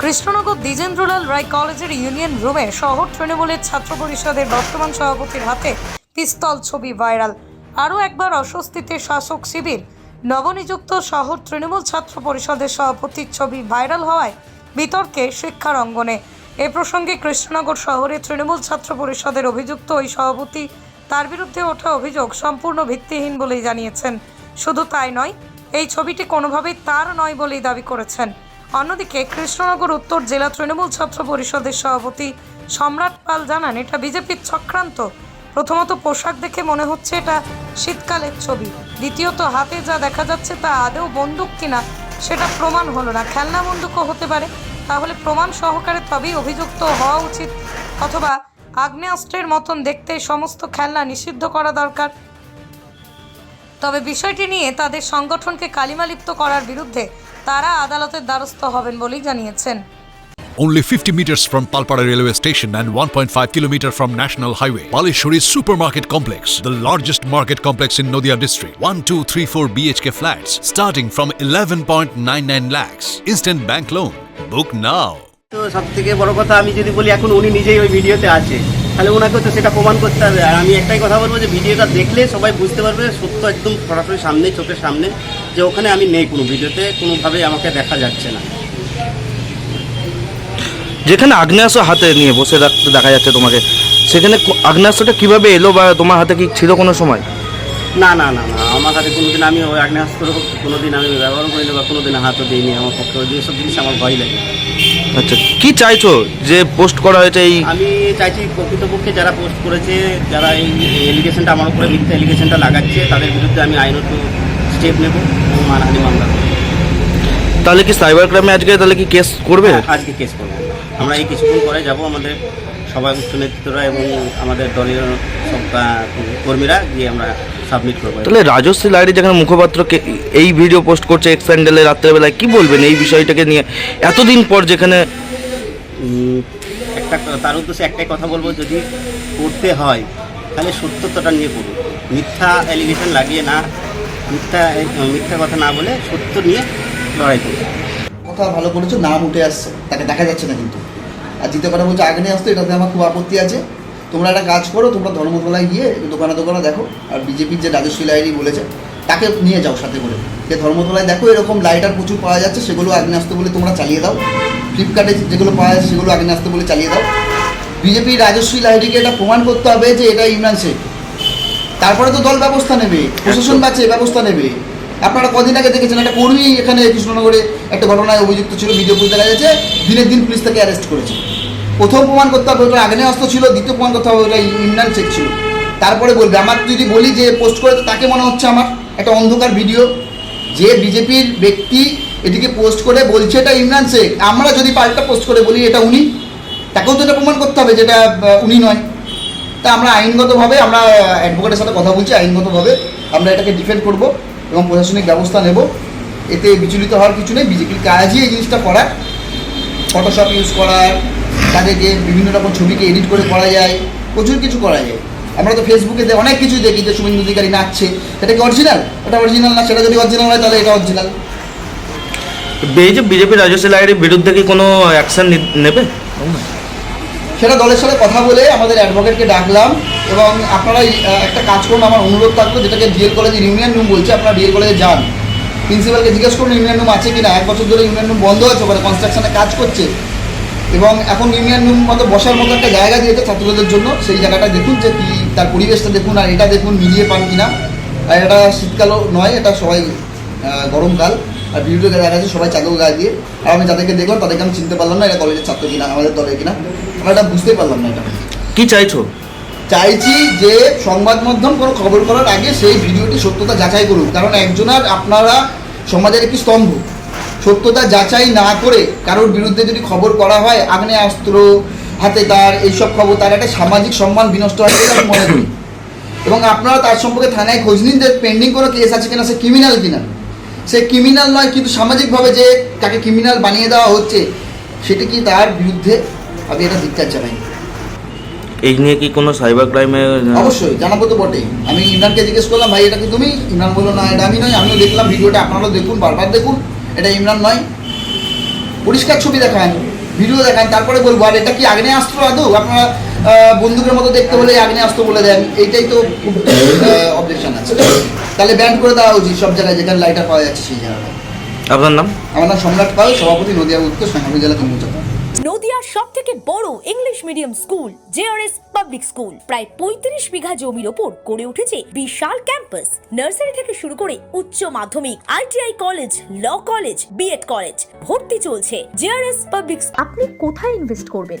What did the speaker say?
কৃষ্ণনগর দ্বিজেন্দ্রলাল রায় কলেজের ইউনিয়ন রুমে শহর তৃণমূলের ছাত্র পরিষদের বর্তমান সভাপতির হাতে পিস্তল ছবি ভাইরাল। আরও একবার অস্বস্তিতে শাসক শিবির। নবনিযুক্ত শহর তৃণমূল ছাত্র পরিষদের সভাপতির ছবি ভাইরাল হওয়ায় বিতর্কে শিক্ষার অঙ্গনে। এ প্রসঙ্গে কৃষ্ণনগর শহরে তৃণমূল ছাত্র পরিষদের অভিযুক্ত ওই সভাপতি তার বিরুদ্ধে ওঠা অভিযোগ সম্পূর্ণ ভিত্তিহীন বলেই জানিয়েছেন। শুধু তাই নয়, এই ছবিটি কোনোভাবেই তার নয় বলেই দাবি করেছেন। অন্যদিকে কৃষ্ণনগর উত্তর জেলা তৃণমূল ছাত্র পরিষদের সভাপতি সম্রাট পাল জানান, এটা বিজেপির চক্রান্ত। প্রথমত পোশাক দেখে মনে হচ্ছে এটা শীতকালের ছবি। দ্বিতীয়ত, হাতে যা দেখা যাচ্ছে তা আদৌ বন্দুক কিনা, সেটা প্রমাণ হলো না। খেলনা বন্দুকও হতে পারে। তাহলে প্রমাণ সহকারে তবেই অভিযুক্ত হওয়া উচিত। অথবা আগ্নেয়াস্ত্রের মতন দেখতে সমস্ত খেলনা নিষিদ্ধ করা দরকার। তবে বিষয়টি নিয়ে তাদের সংগঠনকে কালিমালিপ্ত করার বিরুদ্ধে তারা আদালতের দ্বারস্থ হবেন বলেই জানিয়েছেন Only 50 meters from Palpara railway station and 1.5 kilometer from National Highway. Palishuri Supermarket Complex, the largest market complex in Noida district. 1, 2, 3, 4 BHK flats starting from 11.99 lakhs. Instant bank loan. Book now. তো সব থেকে বড় কথা আমি যদি বলি এখন উনি নিজেই ওই ভিডিওতে আছে তাহলে ওনাকে তো সেটা প্রমাণ করতে হবে আর আমি একটাই কথা বলব যে ভিডিওটা দেখলে সবাই বুঝতে পারবে সত্য একদম সরাসরি সামনে চোখের সামনে যে ওখানে আমি নেই কোনো ভিডিওতে কোনোভাবেই আমাকে দেখা যাচ্ছে না। যেখানে আগ্নেয়াস্ত্র হাতে নিয়ে বসে থাকতে দেখা যাচ্ছে তোমাকে সেখানে আগ্নেয়াস্ত্রটা কীভাবে এলো বা তোমার হাতে কি ছিল কোনো সময়? না না না না আমার হাতে কোনোদিন আমি ওই আগ্নেয়াস্ত্র কোনোদিন আমি ব্যবহার করিনি বা কোনোদিন হাতও দিইনি আমার পক্ষে। ওই সব জিনিস আমার ভয় লাগে। আচ্ছা কি চাইছো যে পোস্ট করা হয়েছে এই আমি চাইছি প্রকৃতপক্ষে যারা পোস্ট করেছে যারা এই এলিগেশনটা আমার উপরে মিথ্যা এলিগেশনটা লাগাচ্ছে তাদের বিরুদ্ধে আমি আইনত স্টেপ নেব এবং মানহানি মামলা করব। তাহলে কি সাইবার ক্রাইমে আজকে তাহলে কি কেস করবে? আজকে কেস করব। আমরা এই কিছুক্ষণ পরে যাব আমাদের সবাই উচ্চ নেতৃত্বরা এবং আমাদের দলীয় সব কর্মীরা গিয়ে আমরা সাবমিট করব। তাহলে রাজশ্রী লাইরি যেখানে মুখপাত্রকে এই ভিডিও পোস্ট করছে এক্স স্যান্ডেলে রাত্রেবেলায় কি বলবেন এই বিষয়টাকে নিয়ে? এতদিন পর যেখানে একটা তার উদ্দেশ্যে একটাই কথা বলব যদি করতে হয় তাহলে সত্যতাটা নিয়ে করুন মিথ্যা অ্যালিগেশন লাগিয়ে না মিথ্যা মিথ্যা কথা না বলে সত্য নিয়ে লড়াই করুন কথা ভালো করেছ, নাম উঠে আসছে, তাকে দেখা যাচ্ছে না কিন্তু। আর দ্বিতীয় কথা বলছে, আগে নিয়ে আসতো, এটাতে আমার খুব আপত্তি আছে। তোমরা একটা কাজ করো, তোমরা ধর্মতলায় গিয়ে দোকানে দোকানে দেখো, আর বিজেপির যে রাজস্বী লাইরি বলেছে, তাকে নিয়ে যাও সাথে করে। যে ধর্মতলায় দেখো, এরকম লাইটার প্রচুর পাওয়া যাচ্ছে, সেগুলো আগ্নেয়াস্ত্র বলে তোমরা চালিয়ে দাও। ফ্লিপকার্টে যেগুলো পাওয়া যাচ্ছে, সেগুলো আগ্নেয়াস্ত্র বলে চালিয়ে দাও। বিজেপির রাজস্বী লাইরিকে এটা প্রমাণ করতে হবে যে এটা ইমরান শেখ। তারপরে তো দল ব্যবস্থা নেবে প্রশাসন বাঁচে ব্যবস্থা নেবে। আপনারা কদিন আগে দেখেছেন একটা কর্মী এখানে কৃষ্ণনগরে একটা ঘটনায় অভিযুক্ত ছিল ভিডিও পুলিশ দেখা যাচ্ছে দিনের দিন পুলিশ তাকে অ্যারেস্ট করেছে। প্রথম প্রমাণ করতে হবে ওটা আগ্নেয় অস্ত্র ছিল দ্বিতীয় প্রমাণ করতে হবে ওটা ইমরান শেখ ছিল। তারপরে বলবে আমার যদি বলি যে পোস্ট করে তাকে মনে হচ্ছে আমার। একটা অন্ধকার ভিডিও যে বিজেপির ব্যক্তি এটিকে পোস্ট করে বলছে এটা ইমরান শেখ আমরা যদি পাল্টা পোস্ট করে বলি এটা উনি তাকেও তো এটা প্রমাণ করতে হবে যেটা উনি নয়। তা আমরা আইনগতভাবে আমরা অ্যাডভোকেটের সাথে কথা বলছি আইনগতভাবে আমরা এটাকে ডিফেন্ড করব এবং প্রশাসনিক ব্যবস্থা নেব। এতে বিচলিত হওয়ার কিছু নেই। বিজেপির কাজই এই জিনিসটা করার ফটোশপ ইউজ করার তাদেরকে বিভিন্ন রকম ছবিকে এডিট করে করা যায় প্রচুর কিছু করা যায়। আমরা তো ফেসবুকে অনেক কিছু দেখি যে শুভেন্দু অধিকারী নাচছে। এটা কি অরিজিনাল ওটা অরিজিনাল না? সেটা যদি অরিজিনাল হয় তাহলে এটা অরিজিনাল এই যে বিজেপি রাজশ্রী লাইরির বিরুদ্ধে কি কোনো অ্যাকশন নেবে? সেটা দলের সাথে কথা বলে আমাদের অ্যাডভোকেটকে ডাকলাম এবং আপনারা একটা কাজ করুন, আমার অনুরোধ থাকল যেটাকে ডিএল কলেজের ইউনিয়ন রুম বলছে, আপনারা ডিএল কলেজে যান। প্রিন্সিপালকে জিজ্ঞেস করুন ইউনিয়ন রুম আছে কি না এক বছর ধরে ইউনিয়ন রুম বন্ধ আছে, ওখানে কনস্ট্রাকশনে কাজ করছে। এবং এখন ইউনিয়ন রুম মতো বসার মতো একটা জায়গা দিয়েছে ছাত্রদের জন্য, সেই জায়গাটা দেখুন যে কি, তার পরিবেশটা দেখুন, আর এটা দেখুন মিলিয়ে পান কিনা। আর এটা শীতকালও নয়, এটা সবাই গরমকাল। আর ভিডিওতে দেখা যাচ্ছে সবাই চাদর গায়ে দিয়ে। আর আমি যাদেরকে দেখলাম তাদেরকে আমি চিনতে পারলাম না এটা কলেজের ছাত্র কিনা আমাদের দলের কিনা। আমরা এটা বুঝতেই পারলাম না এটা। কি চাইছো? চাইছি যে সংবাদ মাধ্যম কোনো খবর করার আগে সেই ভিডিওটি সত্যতা যাচাই করুন কারণ একজনের আপনারা সমাজের একটি স্তম্ভ। সত্যতা যাচাই না করে কারোর বিরুদ্ধে যদি খবর করা হয় আগ্নেয় অস্ত্র হাতে তার এইসব খবর তার একটা সামাজিক সম্মান বিনষ্ট হয় বলে আমি মনে করি। এবং আপনারা তার সম্পর্কে থানায় খোঁজ নিন যে পেন্ডিং কোনো কেস আছে কিনা সে ক্রিমিনাল কিনা। সে ক্রিমিনাল নয় কিন্তু সামাজিকভাবে যে তাকে ক্রিমিনাল বানিয়ে দেওয়া হচ্ছে সেটা কি তার বিরুদ্ধে? আমি এটা ধিক্কার জানাই এই নিয়ে কি কোনো সাইবার ক্রাইমে অবশ্যই জানাব তো বটেই। আমি ইমরানকে জিজ্ঞেস করলাম ভাই এটা কি তুমি? ইমরান বলল না এটা আমি নয় আমিও দেখলাম ভিডিওটা আপনারাও দেখুন বারবার দেখুন। এটা ইমরান নয়। পরিষ্কার ছবি দেখান ভিডিও দেখান তারপরে বলব আর এটা কি আগ্নেয়াস্ত্র আদৌ? আপনারা বন্দুকের মতো দেখতে বলে আগ্নেয়াস্ত্র বলে দেন এইটাই তো খুব অবজেকশন আছে। তাহলে ব্যান্ড করে দেওয়া উচিত সব জায়গায় যেখানে লাইটার পাওয়া যাচ্ছে সেই জায়গায় আপনার নাম? আমার নাম সম্রাট পাল সভাপতি নদিয়া উত্তর সংগ্রামী জেলা তমুচা নদিয়ার সব থেকে বড় English medium school JRS public school প্রায় পঁয়ত্রিশ বিঘা জমির ওপর গড়ে উঠেছে বিশাল ক্যাম্পাস নার্সারি থেকে শুরু করে উচ্চ মাধ্যমিক ITI college law college BEd college ভর্তি চলছে জেআরএস পাবলিক আপনি কোথায় ইনভেস্ট করবেন?